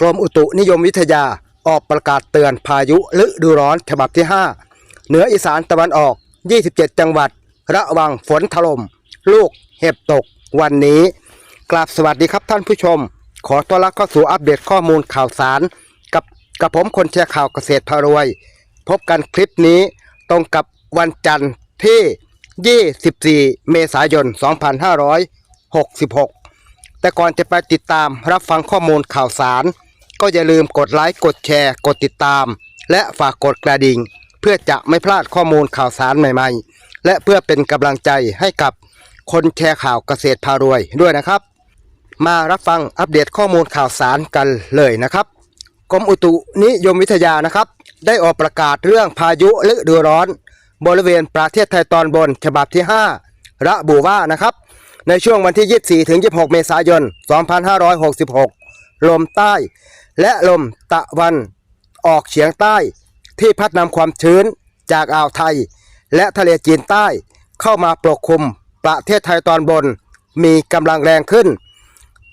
กรมอุตุนิยมวิทยาออกประกาศเตือนพายุฤดูร้อนฉบับที่ 5 เหนืออีสานตะวันออก 27 จังหวัด ระวังฝนถล่ม ลูกเห็บตก วันนี้กราบสวัสดีครับท่านผู้ชม ขอต้อนรับเข้าสู่อัปเดตข้อมูลข่าวสาร กับกับผมคนแชร์ข่าวเกษตรพารวย พบกันคลิปนี้ตรงกับวันจันทร์ที่ 24 เมษายน 2566 แต่ก่อนจะไปติดตามรับฟังข้อมูลข่าวสาร ก็อย่าลืมกดไลค์กดแชร์กดติดตาม และฝากกดกระดิ่ง เพื่อจะไม่พลาดข้อมูลข่าวสารใหม่ๆ และเพื่อเป็นกำลังใจให้กับคนแชร์ข่าวเกษตรพารวยด้วยนะครับ มารับฟังอัปเดตข้อมูลข่าวสารกันเลยนะครับกรมอุตุนิยมวิทยานะครับ ได้ออกประกาศเรื่องพายุฤดูร้อน บริเวณประเทศไทยตอนบนฉบับที่ 5 ระบุว่านะครับ ในช่วงวันที่ 24 ถึง 26 เมษายน 2566 ลมใต้ และลมตะวันออกเฉียงใต้ที่พัดนำความชื้นจากอ่าวไทย และทะเลจีนใต้เข้ามาปกคลุมประเทศไทยตอนบนมีกำลังแรงขึ้น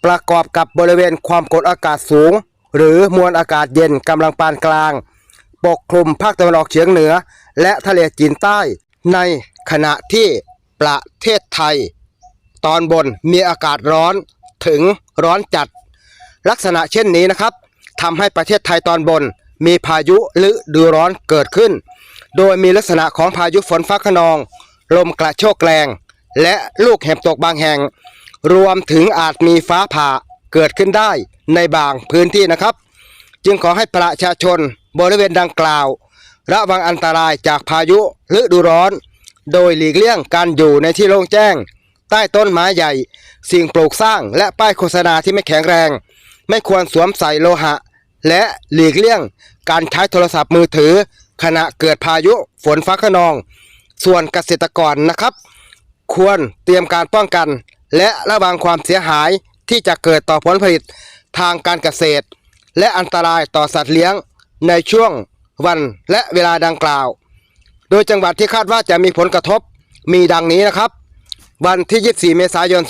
ประกอบกับบริเวณความกดอากาศสูง หรือมวลอากาศเย็นกำลังปานกลาง ปกคลุมภาคตะวันออกเฉียงเหนือ และทะเลจีนใต้ ในขณะที่ประเทศไทย ตอนบนมีอากาศร้อนถึงร้อนจัด ลักษณะเช่นนี้นะครับ ทำให้ประเทศไทยตอนบน มีพายุฤดูร้อนเกิดขึ้น โดยมีลักษณะของพายุฝนฟ้าขนอง ลมกระโชกแรง และลูกเห็บตกบางแห่ง รวมถึงอาจมีฟ้าผ่าเกิดขึ้นได้ในบางพื้นที่นะครับ จึงขอให้ประชาชนบริเวณดังกล่าว ระวังอันตรายจากพายุฤดูร้อน โดยหลีกเลี่ยงการอยู่ในที่โล่งแจ้ง ใต้ต้นไม้ใหญ่ สิ่งปลูกสร้างและป้ายโฆษณาที่ไม่แข็งแรง ไม่ควรสวมใส่โลหะ และหลีกเลี่ยงการใช้โทรศัพท์มือถือ ขณะเกิดพายุฝนฟ้าขนอง ส่วนเกษตรกรนะครับ ควรเตรียมการป้องกัน และระวังความเสียหายที่จะเกิดต่อผลผลิตทางการเกษตร และอันตรายต่อสัตว์เลี้ยงในช่วงวันและเวลาดังกล่าว โดยจังหวัดที่คาดว่าจะมีผลกระทบมีดังนี้นะครับ วันที่ 24 เมษายน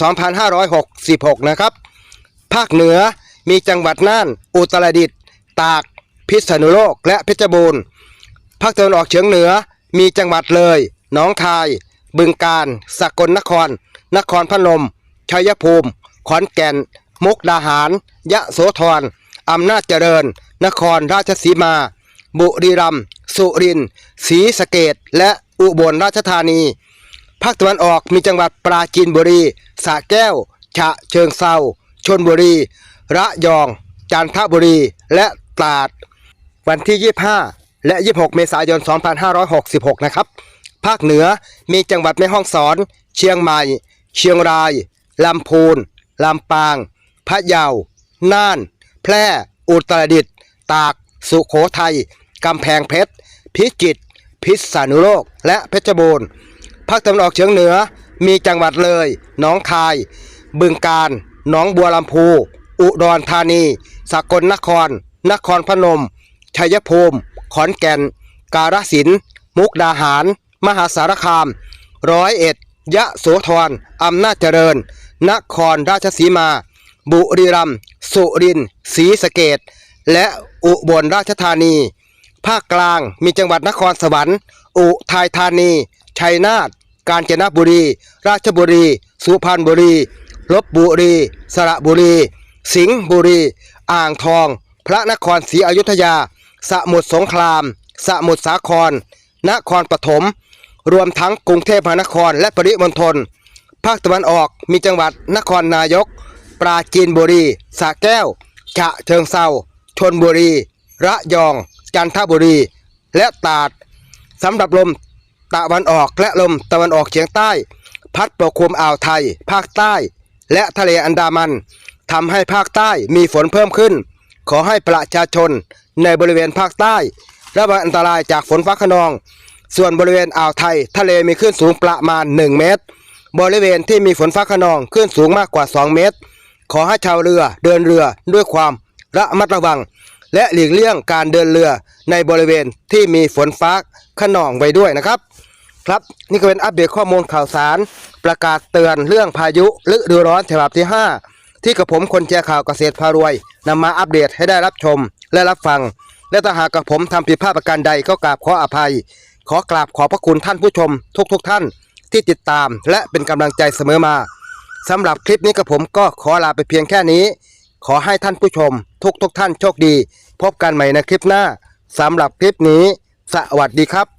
2566 นะครับ ภาคเหนือมีจังหวัดน่าน อุตรดิตถ์ ตาก พิษณุโลก และเพชรบูรณ์ ภาคตะวันออกเฉียงเหนือ มีจังหวัดเลย หนองคาย บึงกาฬสกลนคร นครพนม ชัยภูมิ ขอนแก่น มุกดาหาร ยะโสธร อำนาจเจริญ นครราชสีมา บุรีรัมย์ สุรินทร์ ศรีสะเกดและอุบลราชธานี ภาคตะวันออกมีจังหวัดปราจีนบุรี สระแก้ว ฉะเชิงเซาชนบุรี ระยอง จันทบุรี และ ตราด วันที่ 25 และ 26 เมษายน 2566 นะครับ ภาคเหนือมีจังหวัดแม่ฮ่องสอน เชียงใหม่ เชียงราย ลำพูน ลำปาง พะเยา น่าน แพร่ อุตรดิตถ์ ตาก สุโขทัย กำแพงเพชร พิจิตร พิษณุโลก และเพชรบูรณ์ ภาคตะวันออกเฉียงเหนือมีจังหวัดเลย หนองคาย บึงกาฬ หนองบัวลำพู อุดรธานี สกลนคร นครพนม ชัยภูมิ ขอนแก่น กาฬสินธุ์มุกดาหาร มหาสารคาม ร้อยเอ็ด ยะโสธรอำนาจเจริญ นครราชสีมา บุรีรัมย์ สุรินทร์ ศรีสะเกดและอุบลราชธานี ภาคกลางมีจังหวัดนครสวรรค์ อุทัยธานี ชัยนาท กาญจนบุรี ราชบุรี สุพรรณบุรี ลบบุรี สระบุรี สิงห์บุรี อ่างทอง พระนครศรีอยุธยา สมุทรสงคราม สมุทรสาคร นครปฐม รวมทั้งกรุงเทพมหานครและปริมณฑล ภาคตะวันออกมีจังหวัดนครนายก ปราจีนบุรีสระแก้ว ฉะเชิงเซาชนบุรี ระยอง จันทบุรี และตราดสำหรับลมตะวันออกและลมตะวันออกเฉียงใต้ พัดปกคลุมอ่าวไทย ภาคใต้ และทะเลอันดามันทำให้ภาคใต้มีฝนเพิ่มขึ้น ขอให้ประชาชนในบริเวณภาคใต้ระวังอันตรายจากฝนฟ้าขนอง ส่วนบริเวณอ่าวไทย ทะเลมีคลื่นสูงประมาณ 1 เมตร บริเวณที่มีฝนฟ้าขนองคลื่นสูงมากกว่า 2 เมตร ขอให้ชาวเรือเดินเรือด้วยความระมัดระวัง และหลีกเลี่ยงการเดินเรือในบริเวณที่มีฝนฟ้าขนองไว้ด้วยนะครับ ครับนี่ก็เป็นอัปเดตข้อมูลข่าวสาร ประกาศเตือนเรื่องพายุฤดูร้อนฉบับที่ 5 ที่กระผมคนแชร์ข่าวเกษตรพารวยนำมาอัปเดตให้ได้รับชมและรับฟัง และถ้าหากกระผมทำผิดพลาดประการใดก็กราบขออภัย ขอกราบขอบพระคุณท่านผู้ชม ทุกๆทท่าน ที่ติดตามและเป็นกำลังใจเสมอมาสำหรับคลิปนี้กระผมก็ขอลาไปเพียงแค่นี้ ขอให้ท่านผู้ชม ทุกๆทท่านโชคดี พบกันใหม่ในคลิปหน้าสำหรับคลิปนี้ สวัสดีครับ